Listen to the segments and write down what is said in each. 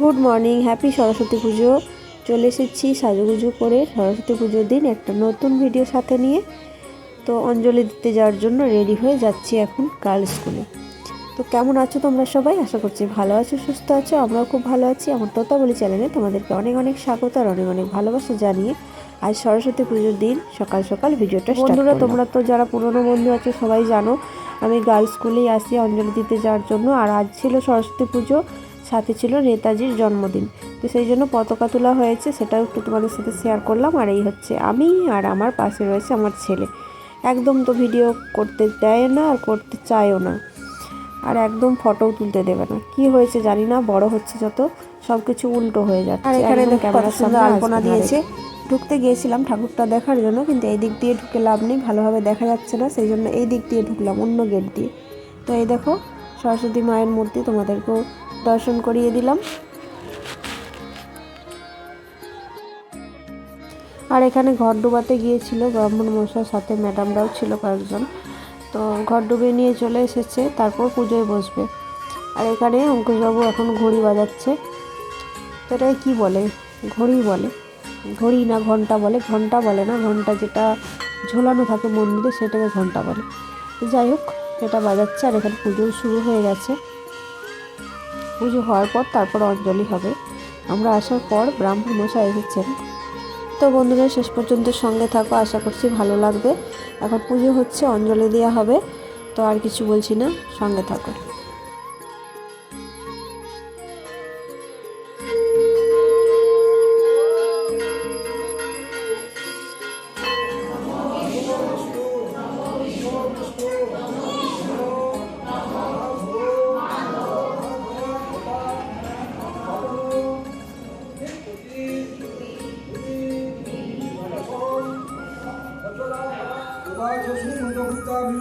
Good morning happy Saraswati পুজো। চলে এসেছি সাজুগুজু করে সরস্বতী পুজোর দিন একটা নতুন ভিডিও সাথে নিয়ে। তো অঞ্জলি দিতে যাওয়ার জন্য রেডি হয়ে যাচ্ছি এখন গার্লস স্কুলে। তো কেমন আছো তোমরা সবাই? আশা করছি ভালো আছো সুস্থ আছো আমরাও খুব ভালো আছি। আমার তোতাবলি চ্যানেলে তোমাদেরকে অনেক অনেক স্বাগত আর অনেক অনেক ভালোবাসা জানিয়ে আজ সরস্বতী পুজোর দিন সকাল সকাল ভিডিওটা বন্ধুরা তোমরা তো যারা পুরনো বন্ধু আছো সবাই জানো আমি গার্লস স্কুলেই আসি অঞ্জলি দিতে যাওয়ার জন্য। আর আজ ছিল সরস্বতী পুজো সাথে ছিল নেতাজির জন্মদিন। তো সেই জন্য পতাকা তোলা হয়েছে সেটাও একটু তোমাদের সাথে শেয়ার করলাম। আর এই হচ্ছে আমি আর আমার পাশে রয়েছে আমার ছেলে। একদম তো ভিডিও করতে দেয় না আর করতে চায়ও না। আর একদম ফটোও তুলতে দেবে না। কি হয়েছে জানি না বড় হচ্ছে যত সব কিছু উল্টো হয়ে যাচ্ছে। আর এখানে ক্যামেরার সামনে আলপনা দিয়েছে। ঢুকতে গিয়েছিলাম ঠাকুরটা দেখার জন্য কিন্তু এই দিক দিয়ে ঢুকে লাভ নেই ভালোভাবে দেখা যাচ্ছে না সেই জন্য এই দিক দিয়ে ঢুকলাম অন্য গেট দিয়ে। তো এই দেখো সরস্বতী মায়ের মূর্তি তোমাদেরকেও দর্শন করিয়ে দিলাম। আর এখানে ঘর ডুবাতে গিয়েছিল ব্রাহ্মণ মশার সাথে ম্যাডামরাও ছিল কয়েকজন। তো ঘর ডুবিয়ে নিয়ে চলে এসেছে, তারপর পুজোয় বসবে। আর এখানে অঙ্কুশবাবু এখন ঘড়ি বাজাচ্ছে। তো এটাই কী বলে? ঘড়ি বলে? ঘড়ি না ঘণ্টা বলে? ঘণ্টা বলে না, ঘণ্টা যেটা ঝোলানো থাকে মন্দিরে সেটাকে ঘণ্টা বলে। যাই হোক সেটা বাজাচ্ছে আর এখানে পুজো শুরু হয়ে গেছে। পুজো হওয়ার পর তারপর অঞ্জলি হবে। আমরা আসার পর ব্রাহ্মণ মশা এসেছেন। তো বন্ধুরা, শেষ পর্যন্ত সঙ্গে থাকো, আশা করছি ভালো লাগবে। এখন পুজো হচ্ছে, অঞ্জলি দেওয়া হবে। তো আর কিছু বলছি না, সঙ্গে থাকো। ओम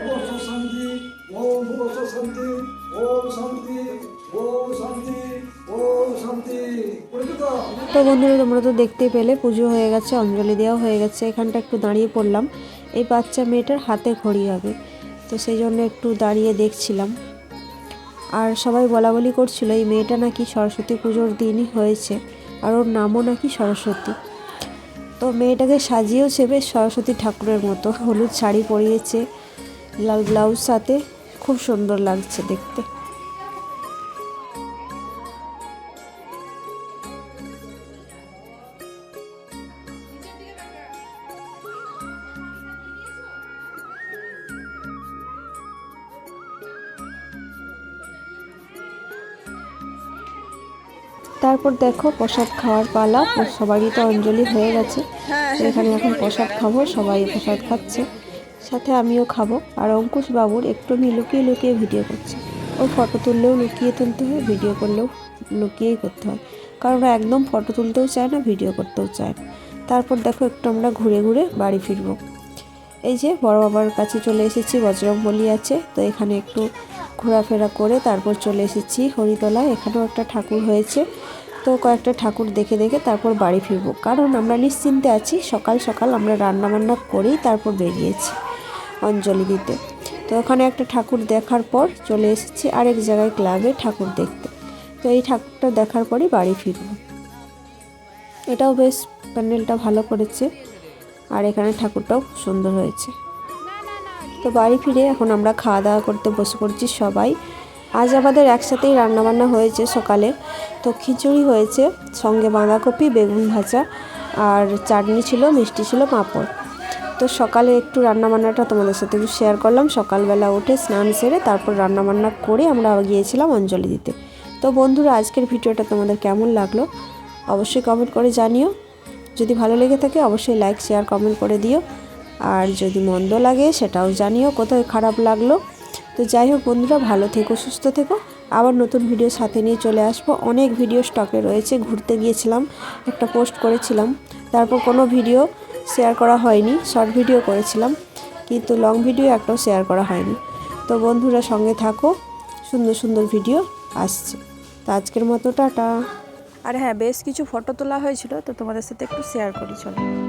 भूत शांति ओम भूत शांति ओम शांति ओम शांति ओम शांति পরিচিত তো বন্ধুরা তোমরা তো দেখতেই পেলে পুজো হয়ে গেছে অঞ্জলি দেওয়া হয়ে গেছে এখানটা একটু দাঁড়িয়ে পড়লাম এই বাচ্চা মেয়েটার হাতে ঘড়ি হবে তো সেই জন্য একটু দাঁড়িয়ে দেখছিলাম আর সবাই বলা বলি করছিল এই মেয়েটা নাকি সরস্বতী পুজোর দিনই হয়েছে আর ওর নামও নাকি সরস্বতী তো মেয়েটাকে সাজিয়েওছে বেশ সরস্বতী ঠাকুরের মতো। হলুদ শাড়ি পরিয়েছে, লাল ব্লাউজ সাথে। খুব সুন্দর লাগছে দেখতে। তারপর দেখো প্রসাদ খাওয়ার পালা সবারই তো অঞ্জলি হয়ে গেছে। এখানে এখন প্রসাদ খাব সবাই প্রসাদ খাচ্ছে। সাথে আমিও খাব। আর অঙ্কুশ বাবুর একটু আমি লুকিয়ে লুকিয়ে ভিডিও করছি। ও ফটো তুললেও লুকিয়ে তুলতে হয় ভিডিও করলেও লুকিয়েই করতে হয়। কারণ একদম ফটো তুলতেও চায় না ভিডিও করতেও চায় না। তারপর দেখো একটু আমরা ঘুরে ঘুরে বাড়ি ফিরবো। এই যে বড় বাবার কাছে চলে এসেছি বজরংবলী আছে। তো এখানে একটু ঘোরাফেরা করে তারপর চলে এসেছি হরিতলা এখানেও একটা ঠাকুর হয়েছে। তো কয়েকটা ঠাকুর দেখে দেখে তারপর বাড়ি ফিরবো। কারণ আমরা নিশ্চিন্তে আছি, সকাল সকাল আমরা রান্না বান্না করেই তারপর বেরিয়েছি অঞ্জলি দিতে। তো ওখানে একটা ঠাকুর দেখার পর চলে এসেছি আরেক জায়গায় ক্লাবে ঠাকুর দেখতে। তো এই ঠাকুরটা দেখার পরই বাড়ি ফিরবো। এটাও বেশ প্যান্ডেলটা ভালো করেছে। আর এখানে ঠাকুরটাও সুন্দর হয়েছে। তো বাড়ি ফিরে এখন আমরা খাওয়া দাওয়া করতে বসে পড়ছি সবাই। আজ আমাদের একসাথেই রান্নাবান্না হয়েছে সকালে। তো খিচুড়ি হয়েছে, সঙ্গে বাঁধাকপি, বেগুন ভাজা আর চাটনি ছিল, মিষ্টি ছিল, পাঁপড়। তো সকালে একটু রান্নাবান্নাটা তোমাদের সাথে একটু শেয়ার করলাম। সকালবেলা উঠে স্নান সেরে তারপর রান্নাবান্না করে আমরা গিয়েছিলাম অঞ্জলি দিতে। তো বন্ধুরা, আজকের ভিডিওটা তোমাদের কেমন লাগল? অবশ্যই কমেন্ট করে জানিও। যদি ভালো লেগে থাকে, অবশ্যই লাইক শেয়ার কমেন্ট করে দিও। আর যদি মন্দ লাগে সেটাও জানিও, কোথায় খারাপ লাগল। তো যাই হোক বন্ধুরা, ভালো থেকো, সুস্থ থেকো। আবার নতুন ভিডিও সাথে নিয়ে চলে আসব। অনেক ভিডিও স্টকে রয়েছে, ঘুরতে গিয়েছিলাম, একটা পোস্ট করেছিলাম। তারপর কোনো ভিডিও শেয়ার করা হয়নি, শর্ট ভিডিও করেছিলাম। কিন্তু লং ভিডিও একটাও শেয়ার করা হয়নি। তো বন্ধুরা সঙ্গে থাকো, সুন্দর সুন্দর ভিডিও আসছে। তো আজকের মতো, টাটা। আর হ্যাঁ বেশ কিছু ফটো তোলা হয়েছিল, তো তোমাদের সাথে একটু শেয়ার করি, চলো।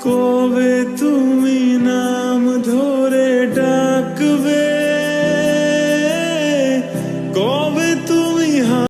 কবে তুমি না